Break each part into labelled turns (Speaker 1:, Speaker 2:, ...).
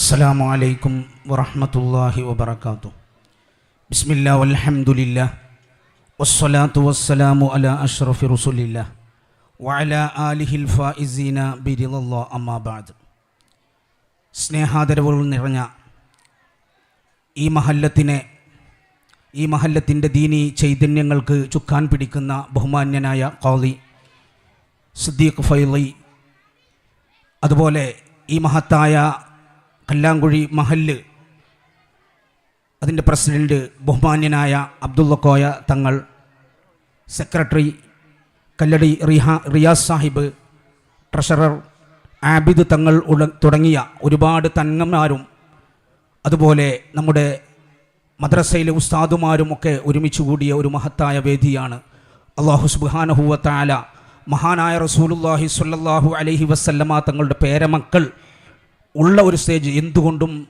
Speaker 1: السلام عليكم ورحمة الله وبركاته بسم الله والحمد لله والصلاة والسلام على أشرف رسول الله وعلى آله الفائزين برضا الله أما بعد സ്നേഹാദരവുകൾ നിറഞ്ഞ ഈ മഹല്ലത്തിനെ ഈ മഹല്ലത്തിൻ്റെ ദീനി ചൈതന്യങ്ങൾക്ക് ചുക്കാൻ പിടിക്കുന്ന ബഹുമാന്യനായ ഖാദി സിദ്ദീഖ് ഫൈലി അതുപോലെ ഈ മഹത്തായ കല്ലാങ്കുഴി മഹല്ല്. അതിന്റെ പ്രസിഡന്റ് ബഹുമാന്യനായ അബ്ദുള്ള കോയ തങ്ങൾ സെക്രട്ടറി കല്ലടി റിഹാ റിയാസ് സാഹിബ് ട്രഷറർ ആബിദ് തങ്ങൾ തുടങ്ങിയ ഒരുപാട് തങ്ങന്മാരും അതുപോലെ നമ്മുടെ മദ്രസയിലെ ഉസ്താദുമാരും ഒക്കെ ഒരുമിച്ച് കൂടിയ ഒരു മഹത്തായ വേദിയാണ്. അള്ളാഹു സുബാനഹുവത്താല മഹാനായ റസൂലുല്ലാഹി സുല്ലാഹു അലഹി വസല്ലമ തങ്ങളുടെ പേരമക്കൾ ഉള്ള ഒരു സ്റ്റേജ് എന്തുകൊണ്ടും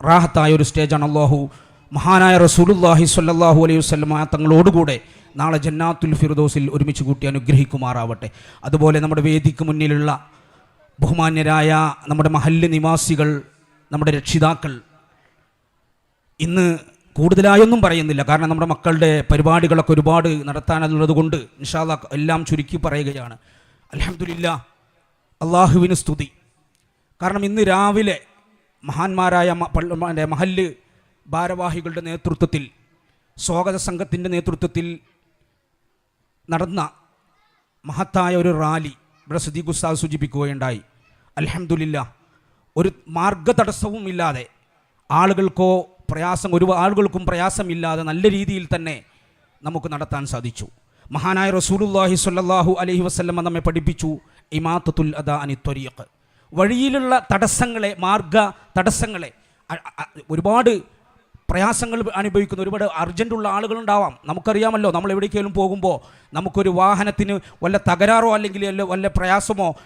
Speaker 1: റാഹത്തായ ഒരു സ്റ്റേജാണ് അള്ളാഹു മഹാനായ റസൂലുല്ലാഹി സ്വല്ലല്ലാഹു അലൈഹി വസല്ലമ തങ്ങളോടുകൂടെ നാളെ ജന്നാത്തുൽ ഫിർദോസിൽ ഒരുമിച്ച് കൂട്ടി അനുഗ്രഹിക്കുമാറാവട്ടെ. അതുപോലെ നമ്മുടെ വേദിക്ക് മുന്നിലുള്ള ബഹുമാന്യരായ നമ്മുടെ മഹല്ല് നിവാസികൾ നമ്മുടെ രക്ഷിതാക്കൾ ഇന്ന് കൂടുതലായൊന്നും പറയുന്നില്ല. കാരണം നമ്മുടെ മക്കളുടെ പരിപാടികളൊക്കെ ഒരുപാട് നടത്താനുള്ളത് കൊണ്ട് നിഷാദ എല്ലാം ചുരുക്കി പറയുകയാണ്. അലഹമില്ല അള്ളാഹുവിന് സ്തുതി. കാരണം ഇന്ന് രാവിലെ മഹാന്മാരായ മഹല്ല് ഭാരവാഹികളുടെ നേതൃത്വത്തിൽ സ്വാഗത സംഘത്തിന്റെ നേതൃത്വത്തിൽ നടന്ന മഹത്തായ ഒരു റാലി ഇവിടെ സുദീഖ് ഉസ്താദ് സൂചിപ്പിക്കുകയുണ്ടായി. അലഹമില്ല ഒരു മാർഗതടസ്സവും ഇല്ലാതെ ആളുകൾക്കോ പ്രയാസം ഒരു ആളുകൾക്കും പ്രയാസമില്ലാതെ നല്ല രീതിയിൽ തന്നെ നമുക്ക് നടത്താൻ സാധിച്ചു. മഹാനായ റസൂലുല്ലാഹി സ്വല്ലല്ലാഹു അലഹി വസ്ലമ്മ നമ്മെ പഠിപ്പിച്ചു ഇമാത്തത്തുൽ അദാ അനി ത്വരീഖ് വഴിയിലുള്ള തടസ്സങ്ങളെ മാർഗ തടസ്സങ്ങളെ ഒരുപാട് പ്രയാസങ്ങൾ അനുഭവിക്കുന്ന ഒരുപാട് അർജന്റുള്ള ആളുകളുണ്ടാവാം. നമുക്കറിയാമല്ലോ നമ്മൾ എവിടേക്കെങ്കിലും പോകുമ്പോൾ നമുക്കൊരു വാഹനത്തിന് വല്ല തകരാറോ അല്ലെങ്കിൽ വല്ല പ്രയാസമോ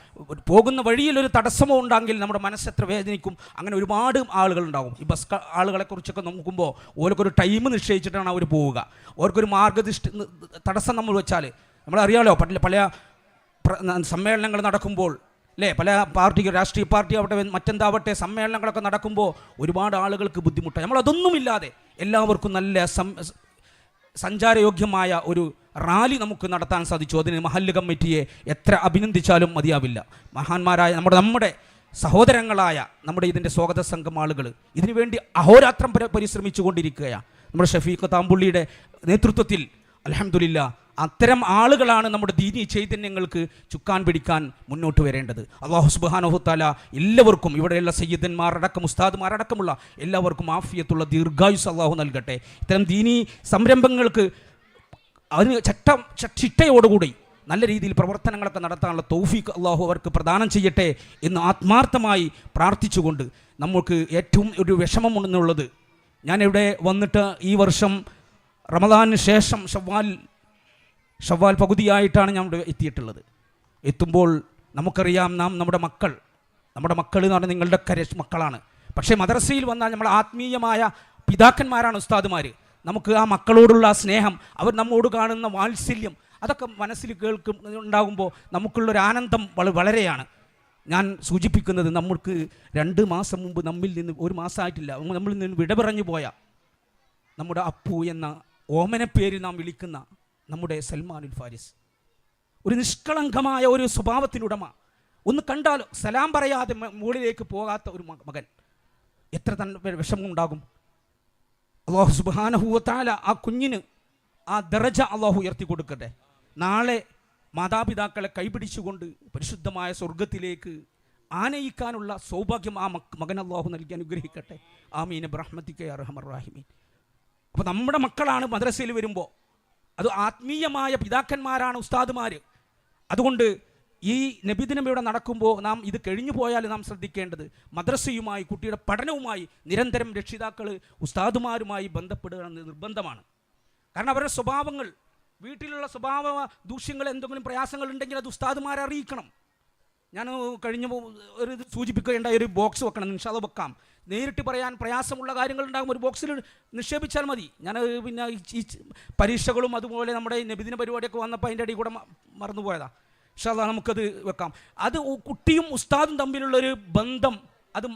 Speaker 1: പോകുന്ന വഴിയിൽ ഒരു തടസ്സമോ ഉണ്ടെങ്കിൽ നമ്മുടെ മനസ്സെത്ര വേദനിക്കും. അങ്ങനെ ഒരുപാട് ആളുകളുണ്ടാവും. ഈ ബസ് ആളുകളെക്കുറിച്ചൊക്കെ നോക്കുമ്പോൾ ഓർക്കൊരു ടൈം നിശ്ചയിച്ചിട്ടാണ് അവർ പോവുക. ഓർക്കൊരു മാർഗദിഷ്ട തടസ്സം നമ്മൾ വെച്ചാൽ നമ്മളറിയാമല്ലോ പല സമ്മേളനങ്ങൾ നടക്കുമ്പോൾ അല്ലേ പല പാർട്ടി രാഷ്ട്രീയ പാർട്ടി ആവട്ടെ മറ്റെന്താവട്ടെ സമ്മേളനങ്ങളൊക്കെ നടക്കുമ്പോൾ ഒരുപാട് ആളുകൾക്ക് ബുദ്ധിമുട്ടാണ്. നമ്മളതൊന്നുമില്ലാതെ എല്ലാവർക്കും നല്ല സഞ്ചാരയോഗ്യമായ ഒരു റാലി നമുക്ക് നടത്താൻ സാധിച്ചു. അതിന് മഹല്ല് കമ്മിറ്റിയെ എത്ര അഭിനന്ദിച്ചാലും മതിയാവില്ല. മഹാന്മാരായ നമ്മുടെ നമ്മുടെ സഹോദരങ്ങളായ നമ്മുടെ ഇതിന്റെ സ്വാഗത സംഘം ആളുകൾ ഇതിനുവേണ്ടി അഹോരാത്രം പരിശ്രമിച്ചു കൊണ്ടിരിക്കുകയാണ് നമ്മുടെ ഷഫീഖ് താമ്പുള്ളിയുടെ നേതൃത്വത്തിൽ അലഹമില്ല അത്തരം ആളുകളാണ് നമ്മുടെ ദീനി ചൈതന്യങ്ങൾക്ക് ചുക്കാൻ പിടിക്കാൻ മുന്നോട്ട് വരേണ്ടത്. അള്ളാഹു സുബാനഹുത്താല എല്ലാവർക്കും ഇവിടെയുള്ള സയ്യിദന്മാരടക്കം ഉസ്താദുമാരടക്കമുള്ള എല്ലാവർക്കും ആഫിയത്തുള്ള ദീർഘായുസ് അള്ളാഹു നൽകട്ടെ. ഇത്തരം ദീനി സംരംഭങ്ങൾക്ക് അതിന് ചട്ടം ചിട്ടയോടുകൂടി നല്ല രീതിയിൽ പ്രവർത്തനങ്ങളൊക്കെ നടത്താനുള്ള തൗഫീഖ് അള്ളാഹു അവർക്ക് പ്രദാനം ചെയ്യട്ടെ എന്ന് ആത്മാർത്ഥമായി പ്രാർത്ഥിച്ചുകൊണ്ട് നമുക്ക് ഏറ്റവും ഒരു വിഷമമുണ്ടെന്നുള്ളത് ഞാനിവിടെ വന്നിട്ട് ഈ വർഷം റമദാനിന് ശേഷം ഷവ്വാൽ ഷവ്വാൽ പകുതിയായിട്ടാണ് ഞാൻ എത്തിയിട്ടുള്ളത്. എത്തുമ്പോൾ നമുക്കറിയാം നാം നമ്മുടെ മക്കൾ നമ്മുടെ മക്കൾ എന്ന് പറഞ്ഞാൽ നിങ്ങളുടെ കര മക്കളാണ്. പക്ഷേ മദ്രസയിൽ വന്നാൽ നമ്മൾ ആത്മീയമായ പിതാക്കന്മാരാണ് ഉസ്താദുമാർ നമുക്ക് ആ മക്കളോടുള്ള ആ സ്നേഹം അവർ നമ്മോട് കാണുന്ന വാത്സല്യം അതൊക്കെ മനസ്സിൽ കേൾക്കും ഉണ്ടാകുമ്പോൾ നമുക്കുള്ളൊരു ആനന്ദം വള- വളരെയാണ്. ഞാൻ സൂചിപ്പിക്കുന്നത് നമ്മൾക്ക് രണ്ട് മാസം മുമ്പ് നമ്മിൽ നിന്ന് ഒരു മാസമായിട്ടില്ല നമ്മളിൽ നിന്ന് വിടപറഞ്ഞു പോയ നമ്മുടെ അപ്പു എന്ന ഓമന പേര് നാം വിളിക്കുന്ന നമ്മുടെ സൽമാനുൽ ഫാരിസ്. ഒരു നിഷ്കളങ്കമായ ഒരു സ്വഭാവത്തിനുടമ ഒന്ന് കണ്ടാലോ സലാം പറയാതെ മുകളിലേക്ക് പോകാത്ത ഒരു മകൻ. എത്ര തന്നെ വിഷമം ഉണ്ടാകും അള്ളാഹു സുബാനഹൂത്താല ആ കുഞ്ഞിന് ആ ദറജ അള്ളാഹു ഉയർത്തി കൊടുക്കട്ടെ. നാളെ മാതാപിതാക്കളെ കൈപിടിച്ചുകൊണ്ട് പരിശുദ്ധമായ സ്വർഗത്തിലേക്ക് ആനയിക്കാനുള്ള സൗഭാഗ്യം ആ മകൻ അള്ളാഹു നൽകി അനുഗ്രഹിക്കട്ടെ. ആമീൻ. ബ്രഹ്മത്തിക്കെ അർഹമർ റാഹിമീൻ. അപ്പോൾ നമ്മുടെ മക്കളാണ് മദ്രസയിൽ വരുമ്പോൾ അത് ആത്മീയമായ പിതാക്കന്മാരാണ് ഉസ്താദുമാർ അതുകൊണ്ട് ഈ നബിദിനം ഇവിടെ നടക്കുമ്പോൾ നാം ഇത് കഴിഞ്ഞു പോയാൽ നാം ശ്രദ്ധിക്കേണ്ടത് മദ്രസയുമായി കുട്ടിയുടെ പഠനവുമായി നിരന്തരം രക്ഷിതാക്കൾ ഉസ്താദുമാരുമായി ബന്ധപ്പെടുക നിർബന്ധമാണ്. കാരണം അവരുടെ സ്വഭാവങ്ങൾ വീട്ടിലുള്ള സ്വഭാവ ദൂഷ്യങ്ങൾ എന്തെങ്കിലും പ്രയാസങ്ങൾ ഉണ്ടെങ്കിൽ അത് ഉസ്താദുമാരെ അറിയിക്കണം. ഞാൻ കഴിഞ്ഞ ഒരു സൂചിപ്പിക്കേണ്ട ഒരു ബോക്സ് വെക്കണം നിഷാദ് വെക്കാം. നേരിട്ട് പറയാൻ പ്രയാസമുള്ള കാര്യങ്ങൾ ഉണ്ടാകും ഒരു ബോക്സിൽ നിക്ഷേപിച്ചാൽ മതി. ഞാൻ പിന്നെ ഈ പരീക്ഷകളും അതുപോലെ നമ്മുടെ നബിദിന പരിപാടിയൊക്കെ വന്നപ്പോൾ അതിന്റെ അടി കൂടെ മറന്നുപോയതാണ് പക്ഷെ അതാ നമുക്കത് വെക്കാം. അത് കുട്ടിയും ഉസ്താദും തമ്മിലുള്ളൊരു ബന്ധം അത്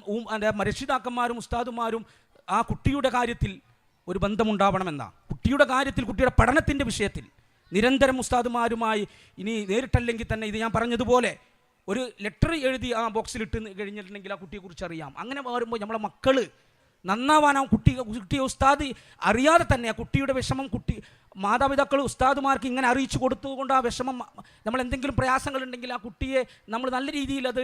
Speaker 1: രക്ഷിതാക്കന്മാരും ഉസ്താദുമാരും ആ കുട്ടിയുടെ കാര്യത്തിൽ ഒരു ബന്ധമുണ്ടാവണമെന്നാണ് കുട്ടിയുടെ കാര്യത്തിൽ കുട്ടിയുടെ പഠനത്തിന്റെ വിഷയത്തിൽ. നിരന്തരം ഉസ്താദുമാരുമായി ഇനി നേരിട്ടല്ലെങ്കിൽ തന്നെ ഇത് ഞാൻ പറഞ്ഞതുപോലെ ഒരു ലെറ്റർ എഴുതി ആ ബോക്സിൽ ഇട്ട് കഴിഞ്ഞിട്ടുണ്ടെങ്കിൽ ആ കുട്ടിയെക്കുറിച്ച് അറിയാം. അങ്ങനെ വരുമ്പോൾ നമ്മളെ മക്കൾ നന്നാവാൻ ആ കുട്ടി കുട്ടിയെ ഉസ്താദ് അറിയാതെ തന്നെ ആ കുട്ടിയുടെ വിഷമം കുട്ടി മാതാപിതാക്കൾ ഉസ്താദുമാർക്ക് ഇങ്ങനെ അറിയിച്ചു കൊടുത്തുകൊണ്ട് ആ വിഷമം നമ്മൾ എന്തെങ്കിലും പ്രയാസങ്ങളുണ്ടെങ്കിൽ ആ കുട്ടിയെ നമ്മൾ നല്ല രീതിയിൽ അത്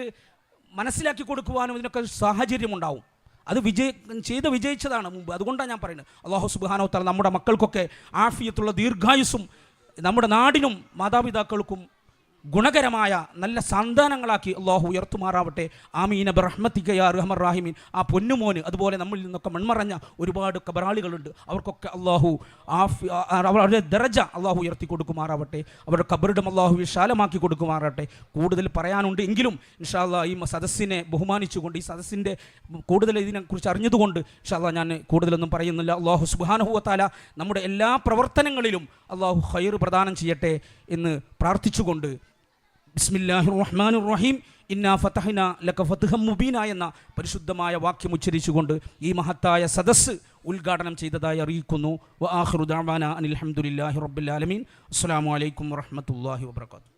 Speaker 1: മനസ്സിലാക്കി കൊടുക്കുവാനും ഇതിനൊക്കെ സാഹചര്യമുണ്ടാവും അത് വിജയ ചെയ്ത് വിജയിച്ചതാണ് മുമ്പ്. അതുകൊണ്ടാണ് ഞാൻ പറയുന്നത്. അള്ളാഹു സുബാനോ തല നമ്മുടെ മക്കൾക്കൊക്കെ ആഫിയത്തുള്ള ദീർഘായുസും നമ്മുടെ നാടിനും മാതാപിതാക്കൾക്കും ഗുണകരമായ നല്ല സന്താനങ്ങളാക്കി അള്ളാഹു ഉയർത്തുമാറാവട്ടെ. ആമീന ബറഹ്മത്തിക്കയ റഹ്മർ റാഹിമീൻ. ആ പൊന്നുമോന് അതുപോലെ നമ്മളിൽ നിന്നൊക്കെ മൺമറഞ്ഞ ഒരുപാട് കബറാളികളുണ്ട്. അവർക്കൊക്കെ അള്ളാഹു അവരുടെ ദറജ അള്ളാഹു ഉയർത്തി കൊടുക്കുമാറാവട്ടെ. അവരുടെ കബറിടം അള്ളാഹു വിശാലമാക്കി കൊടുക്കുമാറാവട്ടെ. കൂടുതൽ പറയാനുണ്ട് എങ്കിലും ഇൻഷാല്ല ഈ സദസ്സിനെ ബഹുമാനിച്ചുകൊണ്ട് ഈ സദസ്സിന്റെ കൂടുതൽ ഇതിനെക്കുറിച്ച് അറിഞ്ഞതുകൊണ്ട് ഇൻഷാല്ല ഞാൻ കൂടുതലൊന്നും പറയുന്നില്ല. അള്ളാഹു സുബാനുഹുവത്താല നമ്മുടെ എല്ലാ പ്രവർത്തനങ്ങളിലും അള്ളാഹു ഹൈർ പ്രദാനം ചെയ്യട്ടെ എന്ന് പ്രാർത്ഥിച്ചുകൊണ്ട് ബിസ്മില്ലാഹി റഹ്മാനുർ റഹീം ഇന്നാ ഫതഹിന ലക ഫതഹ മുബീന എന്ന പരിശുദ്ധമായ വാക്യം ഉച്ചരിച്ചുകൊണ്ട് ഈ മഹത്തായ സദസ്സ് ഉദ്ഘാടനം ചെയ്തതായി അറിയിക്കുന്നു. വ ആഖിറു ദഅവാന അനിൽ ഹംദുലില്ലാഹി റബ്ബിൽ ആലമീൻ. അസ്സലാമു അലൈക്കും വറഹ്മത്തുള്ളാഹി വബറകാതുഹു.